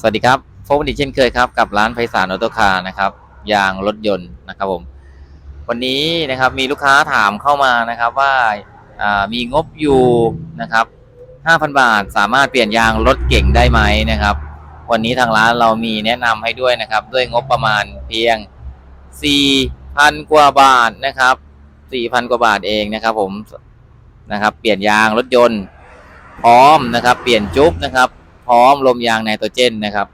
สวัสดีครับพบกันอีกเช่นเคยครับกับร้านไพศาลออโตคาร์นะครับยางรถยนต์นะครับผมวันนี้นะครับมีลูกค้าถามเข้ามานะครับว่าามีงบอยู่นะครับ5,000 บาทสามารถเปลี่ยนยางรถเก่งได้ไหมนะครับ วันนี้ทางร้านเรามีแนะนำให้ด้วยนะครับ ด้วยงบประมาณเพียง 4,000 กว่าบาทนะครับ 4,000 กว่าบาทเองนะครับผมนะครับเปลี่ยนยางรถยนต์พร้อมนะครับ เปลี่ยนจุ๊บนะครับ พร้อมลมยางไนโตรเจนนะครับ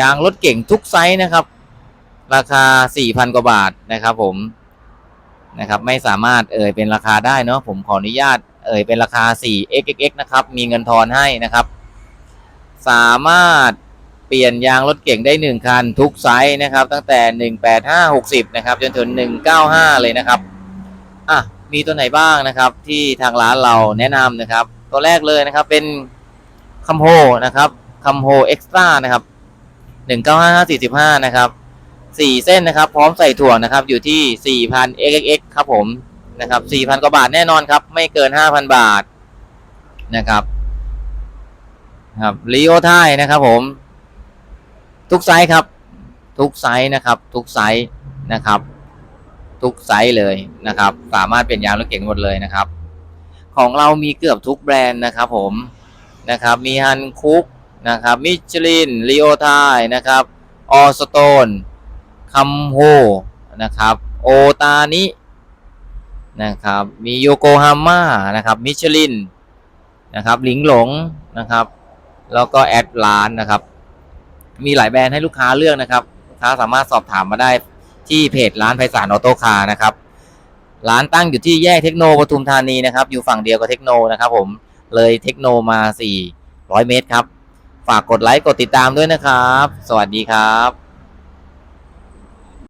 ยางรถเก่งทุกไซส์นะครับ ราคา 4,000 กว่าบาทนะครับ ผมนะครับไม่สามารถเอ่ยเป็นราคาได้เนาะผมขออนุญาตเอ่ยเป็นราคา 4xxx นะครับ มีเงินทอนให้นะครับ สามารถเปลี่ยนยางรถเก่งได้ 1 คันทุกไซส์นะครับ ตั้งแต่ 185 60 นะครับ จนถึง 195 เลยนะครับ อะ มีตัวไหนบ้างนะครับ ที่ทางร้านเราแนะนำนะครับ ตัวแรกเลยนะครับเป็น คัมโฮนะครับคัมโฮเอ็กซ์ตร้านะครับ195 45นะครับ4เส้นนะครับ พร้อมใส่ถั่วนะครับ อยู่ที่4,000 xxx ครับผมนะครับ4,000กว่าบาทแน่นอนครับ ไม่เกิน5,000บาทนะครับครับลีโอไทนะครับผม ทุกไซส์ครับ ทุกไซส์นะครับ ทุกไซส์นะครับ ทุกไซส์เลยนะครับ สามารถเป็นยางรถเก๋งหมดเลยนะครับ ของเรามีเกือบทุกแบรนด์นะครับผม นะครับ มีฮันคุกนะครับ มิชลินลีโอไทนะครับ ออสโตน คัมโฮ นะครับ โอตานิ นะครับ มีโยโกฮาม่า นะครับ มิชลิน นะครับ หลิงหลง นะครับ แล้วก็แอดลานนะครับ มีหลายแบรนด์ให้ลูกค้าเลือกนะครับ ลูกค้าสามารถสอบถามมาได้ที่เพจร้านไพศาลออโต้คาร์นะครับ ร้านตั้งอยู่ที่แยกเทคโนปทุมธานีนะครับ อยู่ฝั่งเดียวกับเทคโนนะครับผม เลยเทคโนมา 400 เมตรครับ ฝากกดไลค์กดติดตามด้วยนะครับ สวัสดีครับ